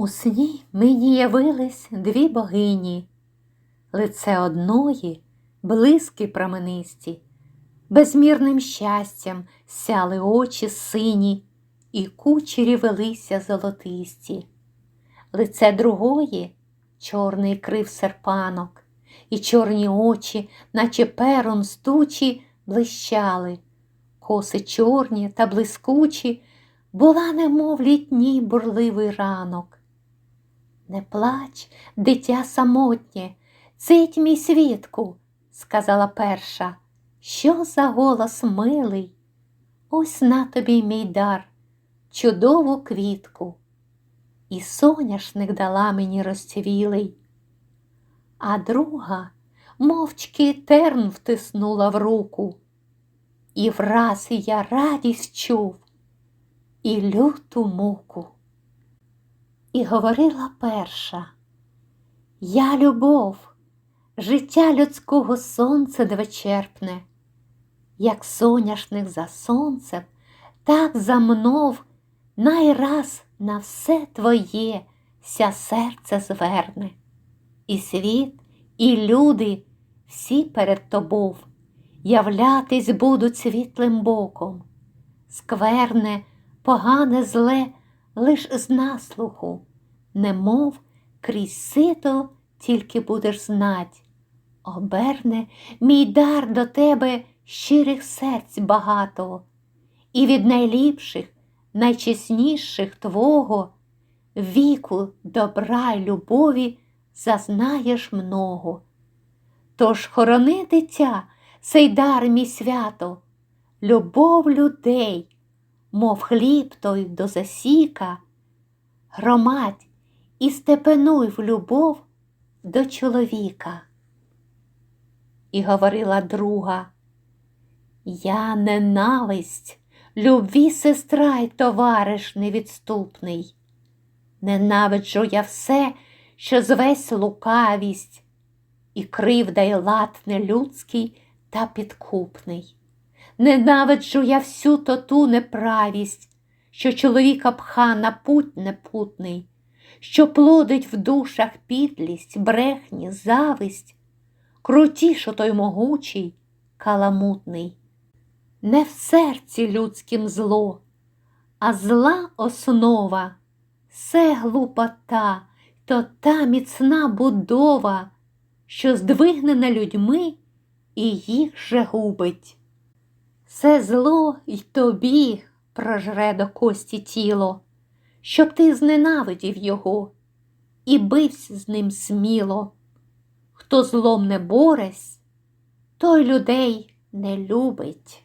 У сні мені явились дві богині, лице одної блиски променисті, безмірним щастям сяли очі сині, і кучері велися золотисті. Лице другої чорний крив серпанок, і чорні очі, наче пером стучі, блищали, коси чорні та блискучі, була, немов літній бурливий ранок. Не плач, дитя самотнє, цить мій свідку, сказала перша. Що за голос милий? Ось на тобі мій дар, чудову квітку. І соняшник дала мені розцвілий. А друга мовчки терн втиснула в руку. І враз я радість чув і люту муку. І говорила перша, я любов, життя людського сонце двочерпне, як соняшник за сонцем, так за мнов найраз на все твоє ся серце зверне, і світ, і люди всі перед тобою являтись будуть світлим боком, скверне, погане зле лиш з наслуху, немов крізь сито тільки будеш знать, оберне мій дар до тебе щирих серць багато, і від найліпших, найчесніших Твого віку добра й любові зазнаєш много. Тож хорони дитя, сей дар мій свято, любов людей мов хліб той до засіка, громадь і степенуй в любов до чоловіка. І говорила друга, я ненависть, любві сестра й товариш невідступний. Ненавиджу я все, що звесь лукавість, і кривда й лад нелюдський та підкупний. Ненавиджу я всю то ту неправість, що чоловіка пха на путь непутний, що плодить в душах підлість, брехні, зависть, крутішо той могучий, каламутний. Не в серці людським зло, а зла основа, все глупота, то та міцна будова, що здвигнена людьми і їх же губить. Все зло й тобі прожре до кості тіло, щоб ти зненавидів його і бився з ним сміло. Хто злом не боресь, той людей не любить.